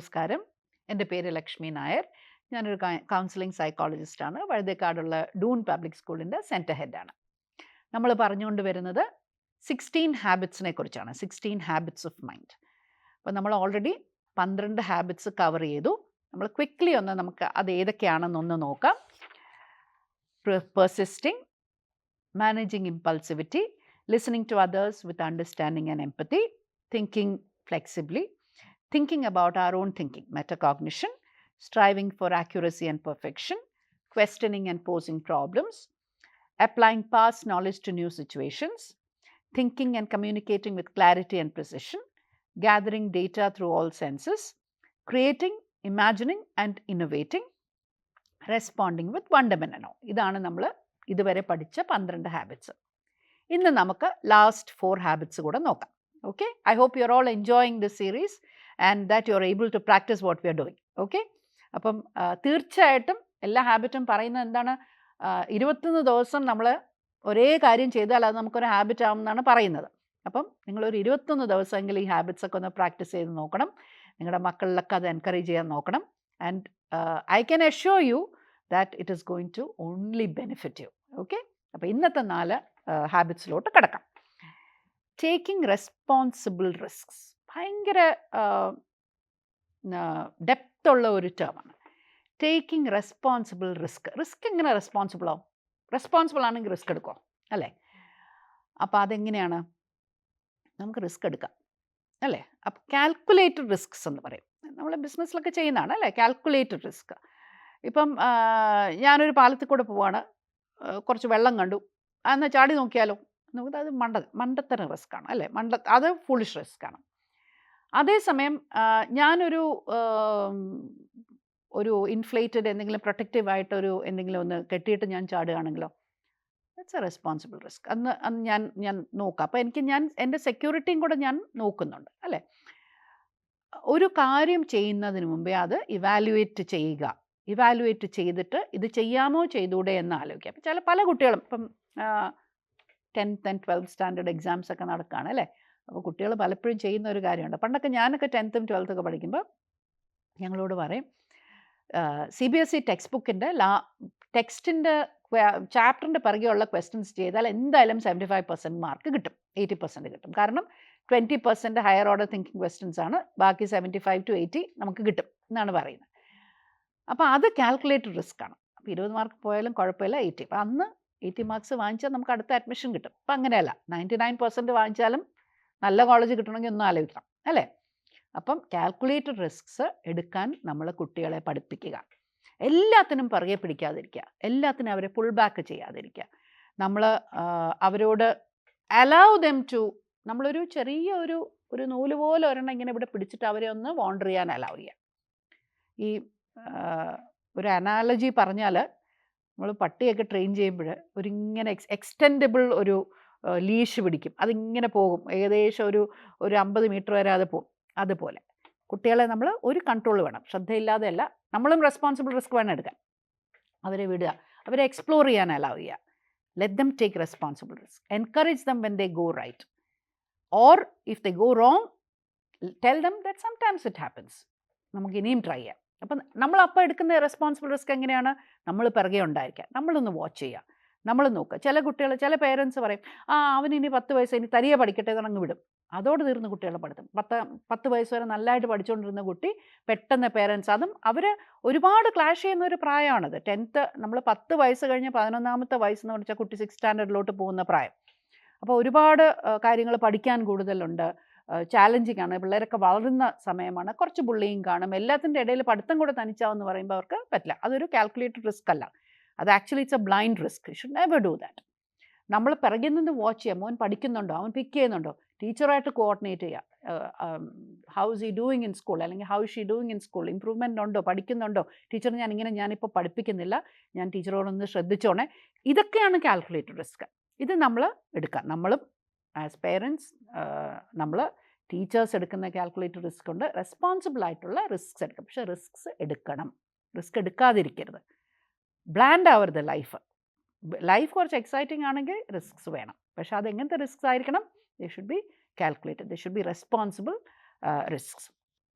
നമസ്കാരം. എന്റെ പേര് ലക്ഷ്മി നായർ. ഞാനൊരു കൗൺസിലിംഗ് സൈക്കോളജിസ്റ്റാണ് വഴുതേക്കാടുള്ള ഡൂൺ പബ്ലിക് സ്കൂളിന്റെ സെന്റർ ഹെഡാണ് നമ്മൾ പറഞ്ഞുകൊണ്ട് വരുന്നത് സിക്സ്റ്റീൻ ഹാബിറ്റ്സിനെ കുറിച്ചാണ്. സിക്സ്റ്റീൻ ഹാബിറ്റ്സ് ഓഫ് മൈൻഡ് അപ്പോൾ നമ്മൾ ഓൾറെഡി പന്ത്രണ്ട് ഹാബിറ്റ്സ് കവർ ചെയ്തു. നമ്മൾ ക്വിക്ക്ലി ഒന്ന് നമുക്ക് അത് ഏതൊക്കെയാണെന്നൊന്ന് നോക്കാം. Persisting managing impulsivity listening to others with understanding and empathy thinking flexibly thinking about our own thinking, metacognition, striving for accuracy and perfection, questioning and posing problems, applying past knowledge to new situations, thinking and communicating with clarity and precision, gathering data through all senses, creating, imagining and innovating, responding with wonderment എന്നോ ഇതാണ് നമ്മൾ ഇതുവരെ പഠിച്ച പന്ത്രണ്ട് habits ഇന്ന് നമുക്ക് last four habits കൂടെ നോക്കാം okay I hope you are all enjoying this series and that you are able to practise what we are doing okay അപ്പം തീർച്ചയായിട്ടും എല്ലാ ഹാബിറ്റും പറയുന്നത് എന്താണ്? ഇരുപത്തൊന്ന് ദിവസം നമ്മൾ ഒരേ കാര്യം ചെയ്താൽ അത് നമുക്കൊരു ഹാബിറ്റ് ആവുമെന്നാണ് പറയുന്നത്. അപ്പം നിങ്ങളൊരു ഇരുപത്തൊന്ന് ദിവസമെങ്കിലും ഈ ഹാബിറ്റ്സ് ഒക്കെ ഒന്ന് പ്രാക്ടീസ് ചെയ്ത് നോക്കണം. നിങ്ങളുടെ മക്കളിലൊക്കെ അത് എൻകറേജ് ചെയ്യാൻ നോക്കണം. And I can assure you that it is going to only benefit you okay അപ്പോൾ ഇന്നത്തെ നാല് ഹാബിറ്റ്സിലോട്ട് കിടക്കാം. ടേക്കിംഗ് റെസ്പോൺസിബിൾ റിസ്ക്സ് ഭയങ്കര ഡെപ്ത് ഉള്ള ഒരു ടേമാണ്. Taking responsible risk. റിസ്ക് എങ്ങനെ റെസ്പോൺസിബിൾ ആവും റെസ്പോൺസിബിൾ ആണെങ്കിൽ റിസ്ക് എടുക്കുക അല്ലേ? അപ്പോൾ അതെങ്ങനെയാണ്? നമുക്ക് റിസ്ക് എടുക്കാം. അല്ലേ? അപ്പോൾ കാൽക്കുലേറ്റഡ് റിസ്ക്സ് എന്ന് പറയും. നമ്മൾ ബിസിനസ്സിലൊക്കെ ചെയ്യുന്നതാണ് അല്ലേ? Calculated risk. ഇപ്പം ഞാനൊരു പാലത്തിൽ കൂടെ പോവാണ് കുറച്ച് വെള്ളം കണ്ടു. എന്നാൽ ചാടി നോക്കിയാലോ? നമുക്ക് അത് മണ്ട മണ്ടത്തരം റിസ്ക് ആണ് അല്ലേ? മണ്ട അത് ഫുളിഷ് റിസ്ക് ആണ്. അതേസമയം ഞാനൊരു ഒരു ഇൻഫ്ലേറ്റഡ് എന്തെങ്കിലും പ്രൊട്ടക്റ്റീവ് ആയിട്ടൊരു എന്തെങ്കിലും ഒന്ന് കെട്ടിയിട്ട് ഞാൻ ചാടുകയാണെങ്കിലോ ഇറ്റ്സ് എ റെസ്പോൺസിബിൾ റിസ്ക് അന്ന് അന്ന് ഞാൻ ഞാൻ നോക്കാം. അപ്പോൾ എനിക്ക് ഞാൻ എന്റെ സെക്യൂരിറ്റിയും കൂടെ ഞാൻ നോക്കുന്നുണ്ട് അല്ലേ? ഒരു കാര്യം ചെയ്യുന്നതിന് മുമ്പേ അത് ഇവാലുവേറ്റ് ചെയ്യുക. ഇവാലുവേറ്റ് ചെയ്തിട്ട് ഇത് ചെയ്യാമോ ചെയ്തൂടെ എന്ന് ആലോചിക്കുക. അപ്പം ചില പല കുട്ടികളും ഇപ്പം tenth and twelfth standard exams ഒക്കെ നടക്കുകയാണ് അല്ലേ? അപ്പോൾ കുട്ടികൾ പലപ്പോഴും ചെയ്യുന്ന ഒരു കാര്യമുണ്ട്. പണ്ടൊക്കെ ഞാനൊക്കെ ടെൻത്തും ഒക്കെ പഠിക്കുമ്പോൾ ഞങ്ങളോട് പറയും C B S E text ബുക്കിന്റെ ലാ ടെക്സ്റ്റിന്റെ ചാപ്റ്ററിന്റെ പിറകെയുള്ള ക്വസ്റ്റ്യൻസ് ചെയ്താൽ എന്തായാലും സെവന്റി ഫൈവ് പെർസെന്റ് മാർക്ക് കിട്ടും. എയ്റ്റി പെർസെന്റ് കിട്ടും. കാരണം twenty percent higher order thinking questions ആണ് ബാക്കി സെവന്റി ഫൈവ് ടു എയ്റ്റി നമുക്ക് കിട്ടും എന്നാണ് പറയുന്നത്. അപ്പോൾ അത് കാൽക്കുലേറ്റഡ് റിസ്ക് ആണ്. അപ്പോൾ ഇരുപത് മാർക്ക് പോയാലും കുഴപ്പമില്ല. എയ്റ്റി അപ്പോൾ അന്ന് എയ്റ്റി മാർക്സ് വാങ്ങിച്ചാൽ നമുക്ക് അടുത്ത അഡ്മിഷൻ കിട്ടും. അപ്പം അങ്ങനെയല്ല. നയന്റി നയൻ പെർസെന്റ് വാങ്ങിച്ചാലും നല്ല കോളേജ് കിട്ടണമെങ്കിൽ ഒന്നും ആലോചിക്കണം അല്ലേ? അപ്പം കാൽക്കുലേറ്റഡ് റിസ്ക്സ് എടുക്കാൻ നമ്മൾ കുട്ടികളെ പഠിപ്പിക്കുക. എല്ലാത്തിനും പുറകെ പിടിക്കാതിരിക്കുക. എല്ലാത്തിനും അവരെ പുൾ ബാക്ക് ചെയ്യാതിരിക്കുക. നമ്മൾ അവരോട് അലൗ ദം ടു നമ്മളൊരു ചെറിയ ഒരു ഒരു നൂൽ പോലെ ഒരെണ്ണം ഇങ്ങനെ ഇവിടെ പിടിച്ചിട്ട് അവരെ ഒന്ന് വോണ്ടർ ചെയ്യാൻ അലൗ ചെയ്യുക. ഈ ഒരു അനാലജി പറഞ്ഞാൽ നമ്മൾ പട്ടിയൊക്കെ ട്രെയിൻ ചെയ്യുമ്പോൾ ഒരു ഇങ്ങനെ എക്സ് എക്സ്റ്റെൻഡബിൾ ഒരു ലീഷ് പിടിക്കും. അതിങ്ങനെ പോകും. ഏകദേശം ഒരു ഒരു അമ്പത് മീറ്റർ വരെ അത് പോകും. അതുപോലെ. കുട്ടികളെ നമ്മൾ ഒരു കൺട്രോൾ വേണം. ശ്രദ്ധയില്ലാതെയല്ല നമ്മളും റെസ്പോൺസിബിൾ റിസ്ക് വേണം എടുക്കാൻ. അവരെ വിടുക. അവരെ എക്സ്പ്ലോർ ചെയ്യാൻ അലാവ് ചെയ്യുക. Let them take responsible risk encourage them when they go right or if they go wrong tell them that sometimes it happens നമുക്ക് ഇനിയും ട്രൈ ചെയ്യാം. അപ്പം നമ്മൾ അപ്പോൾ എടുക്കുന്ന റെസ്പോൺസിബിൾ റിസ്ക് എങ്ങനെയാണ്? നമ്മൾ പിറകെ ഉണ്ടായിരിക്കുക. നമ്മളൊന്ന് വാച്ച് ചെയ്യുക. നമ്മൾ നോക്കുക ചില കുട്ടികൾ ചില പേരൻസ് പറയും ആ അവൻ ഇനി പത്ത് വയസ്സ് ഇനി തരിയെ പഠിക്കട്ടെ എന്ന് അങ്ങ് വിടും. അതോട് തീർന്ന് കുട്ടികളെ പഠിത്തം. പത്ത് പത്ത് വയസ്സ് വരെ നല്ലതായിട്ട് പഠിച്ചുകൊണ്ടിരുന്ന കുട്ടി പെട്ടെന്ന് പേരൻസ് അതും അവർ ഒരുപാട് ക്ലാഷ് ചെയ്യുന്ന ഒരു പ്രായമാണത് ടെൻത്ത് നമ്മൾ പത്ത് വയസ്സ് കഴിഞ്ഞ് പതിനൊന്നാമത്തെ വയസ്സെന്ന് പഠിച്ചാൽ കുട്ടി സിക്സ് സ്റ്റാൻഡേർഡിലോട്ട് പോകുന്ന പ്രായം. അപ്പോൾ ഒരുപാട് കാര്യങ്ങൾ പഠിക്കാൻ കൂടുതലുണ്ട്. ചാലഞ്ചിങ് ആണ്. പിള്ളേരൊക്കെ വളരുന്ന സമയമാണ്. കുറച്ച് ബുള്ളിയും കാണും. എല്ലാത്തിന്റെ ഇടയിൽ പഠിത്തം കൂടെ തനിച്ചാവെന്ന് പറയുമ്പോൾ അവർക്ക് പറ്റില്ല. അതൊരു കാൽക്കുലേറ്റഡ് റിസ്ക് അല്ല. അത് actually it's a blind risk. You should never do that നമ്മൾ പിറകിൽ നിന്ന് വാച്ച് ചെയ്യാം. മോൻ പഠിക്കുന്നുണ്ടോ? അവൻ പിക്ക് ചെയ്യുന്നുണ്ടോ? ടീച്ചറായിട്ട് കോർഡിനേറ്റ് ചെയ്യുക how is he doing in school അല്ലെങ്കിൽ how is she doing in school improvement ഉണ്ടോ? പഠിക്കുന്നുണ്ടോ? ടീച്ചർ ഞാൻ ഇങ്ങനെ ഞാനിപ്പോൾ പഠിപ്പിക്കുന്നില്ല. ഞാൻ ടീച്ചറോടൊന്ന് ശ്രദ്ധിച്ചോണേ. ഇതൊക്കെയാണ് കാൽക്കുലേറ്റഡ് റിസ്ക് ഇത് നമ്മൾ എടുക്കാം. നമ്മളും ആസ് പേരൻസ് നമ്മൾ ടീച്ചേഴ്സ് എടുക്കുന്ന കാൽക്കുലേറ്റഡ് റിസ്ക് ഉണ്ട്. റെസ്പോൺസിബിൾ ആയിട്ടുള്ള റിസ്ക്സ് എടുക്കും. പക്ഷേ റിസ്ക്സ് എടുക്കണം. റിസ്ക് എടുക്കാതിരിക്കരുത്. ബ്ലാൻഡ് ആവരുത് ലൈഫ് ലൈഫ് കുറച്ച് എക്സൈറ്റിംഗ് ആണെങ്കിൽ റിസ്ക്സ് വേണം. പക്ഷേ അത് എങ്ങനത്തെ റിസ്ക്സ് ആയിരിക്കണം? They should be calculated they should be responsible risks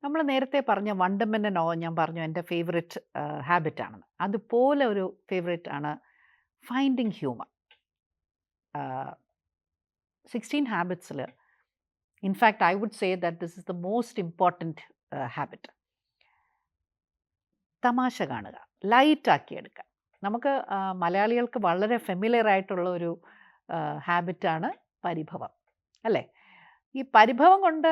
നമ്മൾ നേരത്തെ പറഞ്ഞ വണ്ടമ്മന്റെ നോ ഞാൻ പറഞ്ഞു എന്റെ ഫേവററ്റ് ഹാബിറ്റ് ആണെന്ന്. അതുപോലെ ഒരു ഫേവററ്റ് ആണ് finding humour sixteen ഹാബിറ്റ്സിൽ in fact I would say that this is the most important habit തമാശ കാണുക. ലൈറ്റാക്കി എടുക്കുക. നമുക്ക് മലയാളികൾക്ക് വളരെ ഫെമിലിയർ ആയിട്ടുള്ള ഒരു ഹാബിറ്റാണ് പരിഭവം. അല്ലേ? ഈ പരിഭവം കൊണ്ട്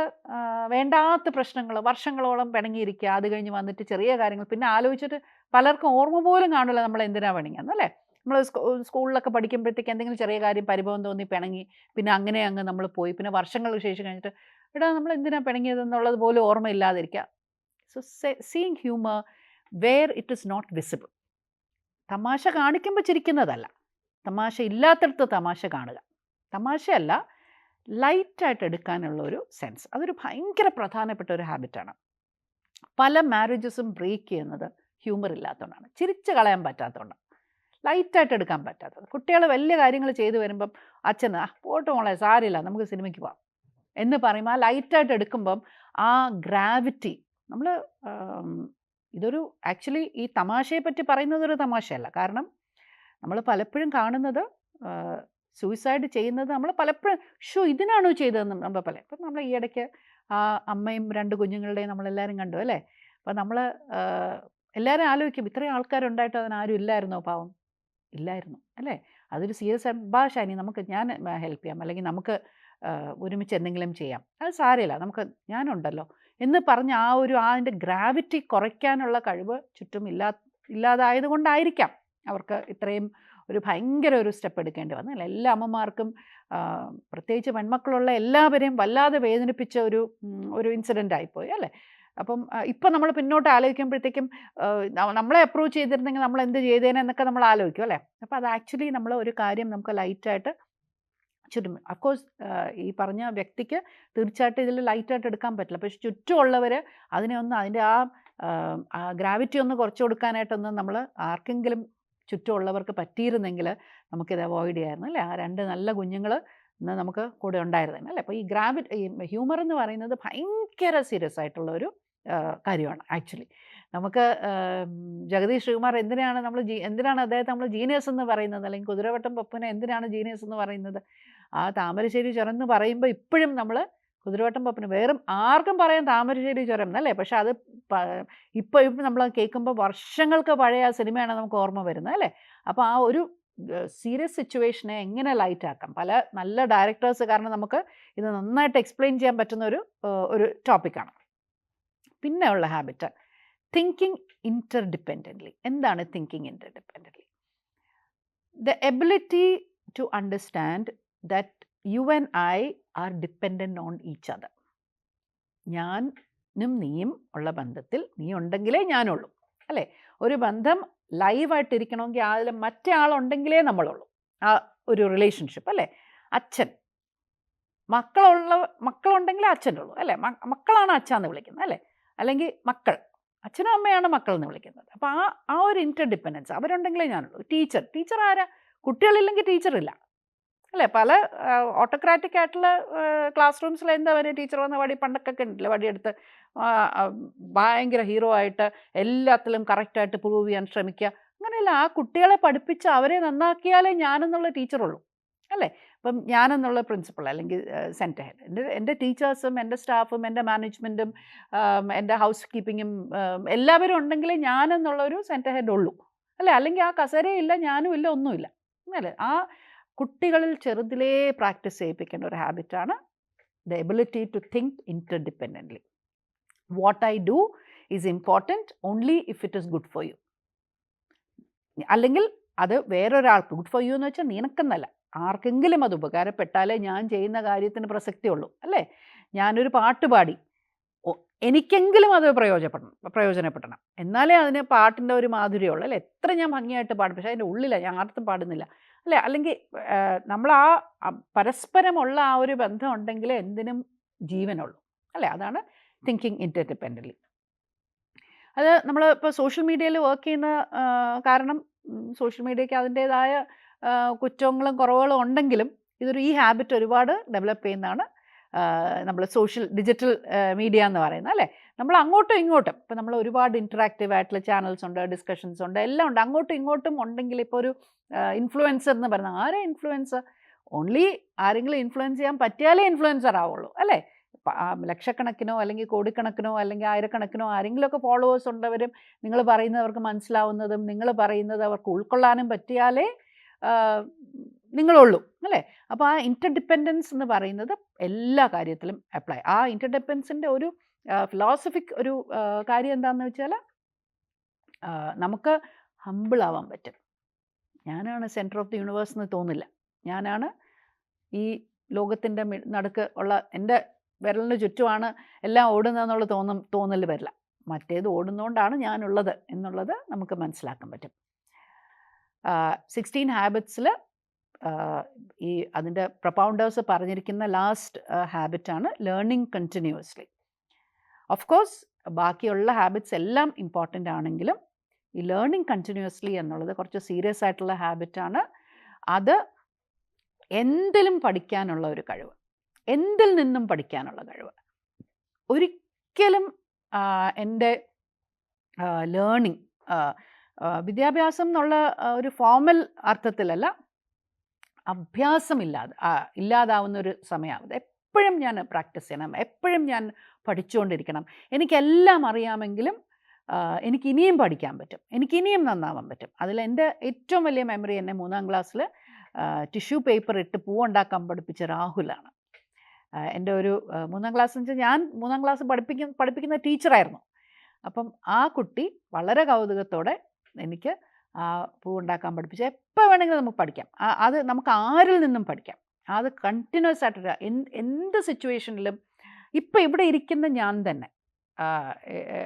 വേണ്ടാത്ത പ്രശ്നങ്ങൾ വർഷങ്ങളോളം പിണങ്ങിയിരിക്കുക അത് കഴിഞ്ഞ് വന്നിട്ട് ചെറിയ കാര്യങ്ങൾ പിന്നെ ആലോചിച്ചിട്ട് പലർക്കും ഓർമ്മ പോലും കാണില്ല നമ്മൾ എന്തിനാണ് പിണങ്ങിയെന്ന് അല്ലേ? നമ്മൾ സ്കൂളിലൊക്കെ പഠിക്കുമ്പോഴത്തേക്ക് എന്തെങ്കിലും ചെറിയ കാര്യം പരിഭവം തോന്നി പിണങ്ങി പിന്നെ അങ്ങനെ അങ്ങ് നമ്മൾ പോയി. പിന്നെ വർഷങ്ങൾക്ക് ശേഷം കഴിഞ്ഞിട്ട് എടാ നമ്മൾ എന്തിനാണ് പിണങ്ങിയതെന്നുള്ളത് പോലും ഓർമ്മയില്ലാതിരിക്കുക. So seeing humour where it is not visible തമാശ കാണിക്കുമ്പോൾ ചിരിക്കുന്നതല്ല. തമാശ ഇല്ലാത്തടത്ത് തമാശ കാണുക. തമാശയല്ല ലൈറ്റായിട്ട് എടുക്കാനുള്ള ഒരു സെൻസ്. അതൊരു ഭയങ്കര പ്രധാനപ്പെട്ട ഒരു ഹാബിറ്റാണ്. പല മാരേജസും ബ്രേക്ക് ചെയ്യുന്നത് ഹ്യൂമർ ഇല്ലാത്തതുകൊണ്ടാണ്. ചിരിച്ച് കളയാൻ പറ്റാത്തതുകൊണ്ടാണ്. ലൈറ്റായിട്ട് എടുക്കാൻ പറ്റാത്തത്. കുട്ടികൾ വലിയ കാര്യങ്ങൾ ചെയ്തു വരുമ്പം അച്ഛൻ ആ പോട്ട് മോളെ സാരില്ല നമുക്ക് സിനിമയ്ക്ക് പോവാം. എന്ന് പറയുമ്പോൾ ആ ലൈറ്റായിട്ട് എടുക്കുമ്പം ആ ഗ്രാവിറ്റി നമ്മൾ ഇതൊരു ആക്ച്വലി ഈ തമാശയെ പറ്റി പറയുന്നത് ഒരു തമാശയല്ല. കാരണം നമ്മൾ പലപ്പോഴും കാണുന്നത് സൂയിസൈഡ് ചെയ്യുന്നത് നമ്മൾ പലപ്പോഴും ഷോ ഇതിനാണോ ചെയ്തതെന്ന് നമ്മൾ പല ഇപ്പം നമ്മൾ ഈ ഇടയ്ക്ക് ആ അമ്മയും രണ്ട് കുഞ്ഞുങ്ങളുടെയും നമ്മളെല്ലാവരും കണ്ടു അല്ലേ? അപ്പം നമ്മൾ എല്ലാവരും ആലോചിക്കും ഇത്രയും ആൾക്കാരുണ്ടായിട്ട് അതിനാരും ഇല്ലായിരുന്നോ പാവം? ഇല്ലായിരുന്നു അല്ലേ? അതൊരു സീരിയസ് ബാ ഷാനി നമുക്ക് ഞാൻ ഹെൽപ്പ് ചെയ്യാം. അല്ലെങ്കിൽ നമുക്ക് ഒരുമിച്ച് എന്തെങ്കിലും ചെയ്യാം. അത് സാരമില്ല. നമുക്ക് ഞാനുണ്ടല്ലോ. എന്ന് പറഞ്ഞ് ആ ഒരു അതിന്റെ ഗ്രാവിറ്റി കുറയ്ക്കാനുള്ള കഴിവ് ചുറ്റും ഇല്ലാ ഇല്ലാതായത് കൊണ്ടായിരിക്കാം അവർക്ക് ഇത്രയും ഒരു ഭയങ്കര ഒരു സ്റ്റെപ്പ് എടുക്കേണ്ടി വന്നു അല്ല? എല്ലാ അമ്മമാർക്കും പ്രത്യേകിച്ച് പെൺമക്കളുള്ള എല്ലാവരെയും വല്ലാതെ വേദനിപ്പിച്ച ഒരു ഒരു ഇൻസിഡന്റ് ആയിപ്പോയി. അല്ലേ? അപ്പം ഇപ്പം നമ്മൾ പിന്നോട്ട് ആലോചിക്കുമ്പോഴത്തേക്കും നമ്മളെ അപ്രൂവ് ചെയ്തിരുന്നെങ്കിൽ നമ്മൾ എന്ത് ചെയ്തേനെ എന്നൊക്കെ നമ്മൾ ആലോചിക്കും. അല്ലേ? അപ്പോൾ അത് ആക്ച്വലി നമ്മൾ ഒരു കാര്യം നമുക്ക് ലൈറ്റായിട്ട് ചുറ്റും അഫ്കോഴ്സ് ഈ പറഞ്ഞ വ്യക്തിക്ക് തീർച്ചയായിട്ടും ഇതിൽ ലൈറ്റായിട്ട് എടുക്കാൻ പറ്റില്ല. പക്ഷെ ചുറ്റുമുള്ളവർ അതിനെ ഒന്ന് അതിന്റെ ആ ഗ്രാവിറ്റി ഒന്ന് കുറച്ച് കൊടുക്കാനായിട്ടൊന്ന് നമ്മൾ ആർക്കെങ്കിലും ചുറ്റുമുള്ളവർക്ക് പറ്റിയിരുന്നെങ്കിൽ നമുക്കിത് അവോയ്ഡ് ചെയ്യായിരുന്നു അല്ലേ? ആ രണ്ട് നല്ല കുഞ്ഞുങ്ങൾ ഇന്ന് നമുക്ക് കൂടെ ഉണ്ടായിരുന്നു അല്ലേ? അപ്പോൾ ഈ ഗ്രാവിറ്റി ഈ ഹ്യൂമർ എന്ന് പറയുന്നത് ഭയങ്കര സീരിയസ് ആയിട്ടുള്ള ഒരു കാര്യമാണ് ആക്ച്വലി നമുക്ക് ജഗദീഷ് ശ്രീകുമാർ എന്തിനാണ് നമ്മൾ ജീ എന്തിനാണ് അദ്ദേഹത്തെ നമ്മൾ ജീനിയസ് എന്ന് പറയുന്നത്? അല്ലെങ്കിൽ കുതിരവട്ടം പപ്പുവിനെ എന്തിനാണ് ജീനിയസ് എന്ന് പറയുന്നത്? ആ താമരശ്ശേരി ചുരം എന്ന് പറയുമ്പോൾ ഇപ്പോഴും നമ്മൾ കുതിരവട്ടം പപ്പന് വേറും ആർക്കും പറയാം താമരശ്ശേരി ചുരം എന്നല്ലേ? പക്ഷെ അത് ഇപ്പോൾ ഇപ്പം നമ്മൾ കേൾക്കുമ്പോൾ വർഷങ്ങൾക്ക് പഴയ ആ സിനിമയാണ് നമുക്ക് ഓർമ്മ വരുന്നത് അല്ലേ? അപ്പോൾ ആ ഒരു സീരിയസ് സിറ്റുവേഷനെ എങ്ങനെ ലൈറ്റ് ആക്കാം? പല നല്ല ഡയറക്ടേഴ്സ് കാരണം നമുക്ക് ഇത് നന്നായിട്ട് എക്സ്പ്ലെയിൻ ചെയ്യാൻ പറ്റുന്ന ഒരു ഒരു ടോപ്പിക്കാണ്. പിന്നെ ഉള്ള ഹാബിറ്റ് തിങ്കിങ് ഇന്റർഡിപ്പെൻഡന്റ്ലി എന്താണ് thinking interdependently the ability to understand that you and I are dependent on each other ഞാനും നീയും ഉള്ള ബന്ധത്തിൽ നീ ഉണ്ടെങ്കിലേ ഞാനുള്ളൂ. അല്ലേ? ഒരു ബന്ധം ലൈവായിട്ടിരിക്കണമെങ്കിൽ അതിൽ മറ്റേ ആളുണ്ടെങ്കിലേ നമ്മളുള്ളൂ. ആ ഒരു റിലേഷൻഷിപ്പ് അല്ലേ? അച്ഛൻ. മക്കളുള്ള മക്കളുണ്ടെങ്കിലേ അച്ഛന്റെ ഉള്ളൂ അല്ലേ മക്കളാണ് അച്ഛൻ എന്ന് വിളിക്കുന്നത് അല്ലേ? അല്ലെങ്കിൽ മക്കൾ. അച്ഛനും അമ്മയാണ് മക്കൾ എന്ന് വിളിക്കുന്നത്. അപ്പോൾ ആ ആ ഒരു ഇന്റർ ഡിപ്പെൻഡൻസ് അവരുണ്ടെങ്കിലേ ഞാനുള്ളൂ. ടീച്ചർ. ടീച്ചർ ആരാ? കുട്ടികളില്ലെങ്കിൽ ടീച്ചറില്ല. അല്ലേ? പല ഓട്ടോക്രാറ്റിക് ആയിട്ടുള്ള ക്ലാസ് റൂംസിൽ എന്താ പറയുക ടീച്ചർ വന്ന വടി പണ്ടൊക്കെ ഉണ്ടല്ലോ വടിയെടുത്ത് ഭയങ്കര ഹീറോ ആയിട്ട് എല്ലാത്തിലും കറക്റ്റായിട്ട് പ്രൂവ് ചെയ്യാൻ ശ്രമിക്കുക അങ്ങനെയല്ല ആ കുട്ടികളെ പഠിപ്പിച്ച് അവരെ നന്നാക്കിയാലേ ഞാനെന്നുള്ള ടീച്ചറുള്ളൂ അല്ലേ? ഇപ്പം ഞാനെന്നുള്ള പ്രിൻസിപ്പൾ അല്ലെങ്കിൽ സെന്റർ ഹെഡ് എന്റെ എന്റെ ടീച്ചേഴ്സും എന്റെ സ്റ്റാഫും എന്റെ മാനേജ്മെന്റും എന്റെ ഹൗസ് കീപ്പിങ്ങും എല്ലാവരും ഉണ്ടെങ്കിലേ ഞാനെന്നുള്ളൊരു സെന്റർ ഹെഡ് ഉള്ളൂ. അല്ലേ? അല്ലെങ്കിൽ ആ കസേരയില്ല ഞാനും ഇല്ല ഒന്നുമില്ല. അല്ലേ? ആ കുട്ടികളിൽ ചെറുതിലേ പ്രാക്ടീസ് ചെയ്യിപ്പിക്കേണ്ട ഒരു ഹാബിറ്റാണ് the ability to think interdependently what I do is important only if it is good for you. അല്ലെങ്കിൽ അത് വേറൊരാൾക്ക് ഗുഡ് ഫോർ യു എന്ന് വെച്ചാൽ നിനക്കെന്നല്ല. ആർക്കെങ്കിലും അത് ഉപകാരപ്പെട്ടാലേ ഞാൻ ചെയ്യുന്ന കാര്യത്തിന് പ്രസക്തിയുള്ളൂ അല്ലേ? ഞാനൊരു പാട്ട് പാടി. എനിക്കെങ്കിലും അത് പ്രയോജനപ്പെടണം പ്രയോജനപ്പെടണം. എന്നാലേ അതിന് പാട്ടിന്റെ ഒരു മാധുര്യമുള്ളൂ അല്ലേ? എത്ര ഞാൻ ഭംഗിയായിട്ട് പാടും പക്ഷേ അതിന്റെ ഉള്ളിലാണ് ഞാൻ ആർത്തും പാടുന്നില്ല. അല്ലേ? അല്ലെങ്കിൽ നമ്മൾ ആ പരസ്പരമുള്ള ആ ഒരു ബന്ധം ഉണ്ടെങ്കിൽ എന്തിനും ജീവനുള്ളൂ. അല്ലേ? അതാണ് തിങ്കിങ് ഇന്റർഡിപ്പെൻഡന്റ് അത് നമ്മൾ ഇപ്പോൾ സോഷ്യൽ മീഡിയയിൽ വർക്ക് ചെയ്യുന്ന കാരണം സോഷ്യൽ മീഡിയയ്ക്ക് അതിന്റേതായ കുറ്റങ്ങളും കുറവുകളും ഉണ്ടെങ്കിലും ഇതൊരു ഈ ഹാബിറ്റ് ഒരുപാട് ഡെവലപ്പ് ചെയ്യുന്നതാണ് നമ്മൾ സോഷ്യൽ ഡിജിറ്റൽ മീഡിയ എന്ന് പറയുന്നത് അല്ലേ? നമ്മൾ അങ്ങോട്ടും ഇങ്ങോട്ടും ഇപ്പം നമ്മൾ ഒരുപാട് ഇന്ററാക്റ്റീവ് ആയിട്ടുള്ള ചാനൽസ് ഉണ്ട് ഡിസ്കഷൻസ് ഉണ്ട് എല്ലാം ഉണ്ട്. അങ്ങോട്ടും ഇങ്ങോട്ടും ഉണ്ടെങ്കിൽ ഇപ്പോൾ ഒരു ഇൻഫ്ലുവൻസർ എന്ന് പറയുന്നത് ആരെ ഇൻഫ്ലുവൻസർ ഓൺലി ആരെങ്കിലും ഇൻഫ്ലുവൻസ് ചെയ്യാൻ പറ്റിയാലേ ഇൻഫ്ലുവൻസർ ആവുള്ളൂ അല്ലേ? ലക്ഷക്കണക്കിനോ അല്ലെങ്കിൽ കോടിക്കണക്കിനോ അല്ലെങ്കിൽ ആയിരക്കണക്കിനോ ആരെങ്കിലുമൊക്കെ ഫോളോവേഴ്സ് ഉണ്ടവരും നിങ്ങൾ പറയുന്നത് അവർക്ക് മനസ്സിലാവുന്നതും നിങ്ങൾ പറയുന്നത് അവർക്ക് ഉൾക്കൊള്ളാനും പറ്റിയാലേ നിങ്ങളുള്ളൂ അല്ലേ? അപ്പോൾ ആ ഇന്റർഡിപ്പെൻഡൻസ് എന്ന് പറയുന്നത് എല്ലാ കാര്യത്തിലും അപ്ലൈ ആ ഇന്റർഡിപ്പെൻസിന്റെ ഒരു ഫിലോസഫിക് ഒരു കാര്യം എന്താണെന്ന് വെച്ചാൽ നമുക്ക് ഹമ്പിൾ ആവാൻ പറ്റും. ഞാനാണ് സെന്റർ ഓഫ് ദി യൂണിവേഴ്സ് എന്ന് തോന്നില്ല. ഞാനാണ് ഈ ലോകത്തിന്റെ നടുക്ക് ഉള്ള എന്റെ വിരലിന് ചുറ്റുമാണ് എല്ലാം ഓടുന്നതെന്നുള്ള തോന്നും തോന്നൽ വരില്ല. മറ്റേത് ഓടുന്നതുകൊണ്ടാണ് ഞാനുള്ളത് എന്നുള്ളത് നമുക്ക് മനസ്സിലാക്കാൻ പറ്റും. സിക്സ്റ്റീൻ ഹാബിറ്റ്സിൽ ഈ അതിന്റെ പ്രൊപ്പൗണ്ടേഴ്സ് പറഞ്ഞിരിക്കുന്ന ലാസ്റ്റ് ഹാബിറ്റാണ് ലേണിംഗ് കണ്ടിന്യൂസ്ലി ഓഫ് കോഴ്സ് ബാക്കിയുള്ള ഹാബിറ്റ്സ് എല്ലാം ഇമ്പോർട്ടന്റ് ആണെങ്കിലും ഈ ലേണിംഗ് കണ്ടിന്യൂസ്ലി എന്നുള്ളത് കുറച്ച് സീരിയസ് ആയിട്ടുള്ള ഹാബിറ്റാണ് അത് എന്തിലും പഠിക്കാനുള്ള ഒരു കഴിവ് എന്തിൽ നിന്നും പഠിക്കാനുള്ള കഴിവ്. ഒരിക്കലും എന്റെ ലേണിംഗ് വിദ്യാഭ്യാസം എന്നുള്ള ഒരു ഫോമൽ അർത്ഥത്തിലല്ല അഭ്യാസമില്ലാതെ ഇല്ലാതാവുന്ന ഒരു സമയമാവും എപ്പോഴും ഞാൻ പ്രാക്ടീസ് ചെയ്യണം. എപ്പോഴും ഞാൻ പഠിച്ചുകൊണ്ടിരിക്കണം എനിക്കെല്ലാം അറിയാമെങ്കിലും എനിക്ക് ഇനിയും പഠിക്കാൻ പറ്റും. എനിക്ക് ഇനിയും നന്നാവാൻ പറ്റും. അതിൽ എന്റെ ഏറ്റവും വലിയ മെമ്മറി എന്നെ മൂന്നാം ക്ലാസ്സിൽ ടിഷ്യൂ പേപ്പർ ഇട്ട് പൂവുണ്ടാക്കാൻ പഠിപ്പിച്ച രാഹുലാണ്. എന്റെ ഒരു മൂന്നാം ക്ലാസ് വെച്ചാൽ ഞാൻ മൂന്നാം ക്ലാസ് പഠിപ്പിക്കുന്ന പഠിപ്പിക്കുന്ന ടീച്ചറായിരുന്നു. അപ്പം ആ കുട്ടി വളരെ കൗതുകത്തോടെ എനിക്ക് ആ പൂവുണ്ടാക്കാൻ പഠിപ്പിച്ചു എപ്പോൾ വേണമെങ്കിലും നമുക്ക് പഠിക്കാം. അത് നമുക്ക് ആരിൽ നിന്നും പഠിക്കാം. അത് കണ്ടിന്യൂസ് ആയിട്ട് എന്ത് സിറ്റുവേഷനിലും ഇപ്പം ഇവിടെ ഇരിക്കുന്ന ഞാൻ തന്നെ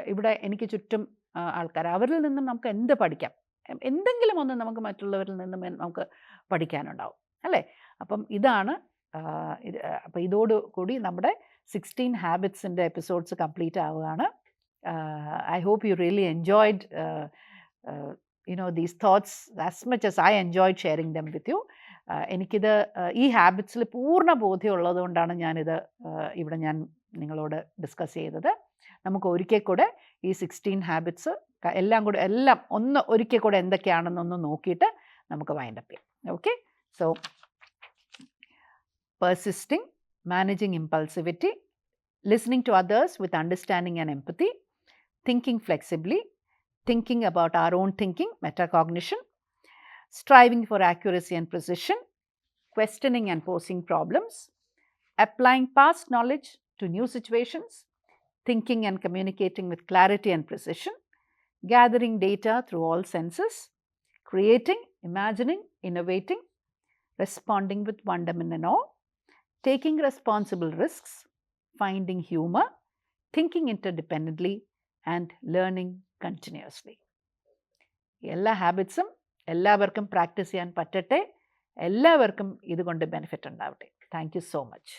ഇവിടെ എനിക്ക് ചുറ്റും ആൾക്കാർ അവരിൽ നിന്നും നമുക്ക് എന്ത് പഠിക്കാം? എന്തെങ്കിലും ഒന്ന് നമുക്ക് മറ്റുള്ളവരിൽ നിന്നും നമുക്ക് പഠിക്കാനുണ്ടാവും അല്ലേ? അപ്പം ഇതാണ് അപ്പം ഇത് അപ്പോൾ ഇതോട് കൂടി നമ്മുടെ സിക്സ്റ്റീൻ ഹാബിറ്റ്സിന്റെ എപ്പിസോഡ്സ് കംപ്ലീറ്റ് ആവുകയാണ്. I hope you really enjoyed you know these thoughts as much as I enjoy sharing them with you എനിക്കിത് ഈ ഹാബിറ്റ്സിൽ പൂർണ ബോധ്യമുള്ളത് കൊണ്ടാണ് ഞാനിത് ഇവിടെ ഞാൻ നിങ്ങളോട് ഡിസ്കസ് ചെയ്തത്. നമുക്ക് ഒരിക്കൽ കൂടെ ഈ സിക്സ്റ്റീൻ ഹാബിറ്റ്സ് എല്ലാം കൂടെ എല്ലാം ഒന്ന് ഒരിക്കൽ കൂടെ എന്തൊക്കെയാണെന്നൊന്ന് നോക്കിയിട്ട് നമുക്ക് വൈൻഡപ്പ് ചെയ്യാം. Okay so persisting, managing impulsivity listening to others with understanding and empathy thinking flexibly, thinking about our own thinking, metacognition, striving for accuracy and precision, questioning and posing problems, applying past knowledge to new situations, thinking and communicating with clarity and precision, gathering data through all senses, creating, imagining, innovating, responding with wonderment and awe, taking responsible risks, finding humor, thinking interdependently, and learning continuously. എല്ലാ ഹാബിറ്റ്സും എല്ലാവർക്കും practice ചെയ്യാൻ പറ്റട്ടെ. എല്ലാവർക്കും ഇതുകൊണ്ട് benefit ഉണ്ടാവട്ടെ. Thank you so much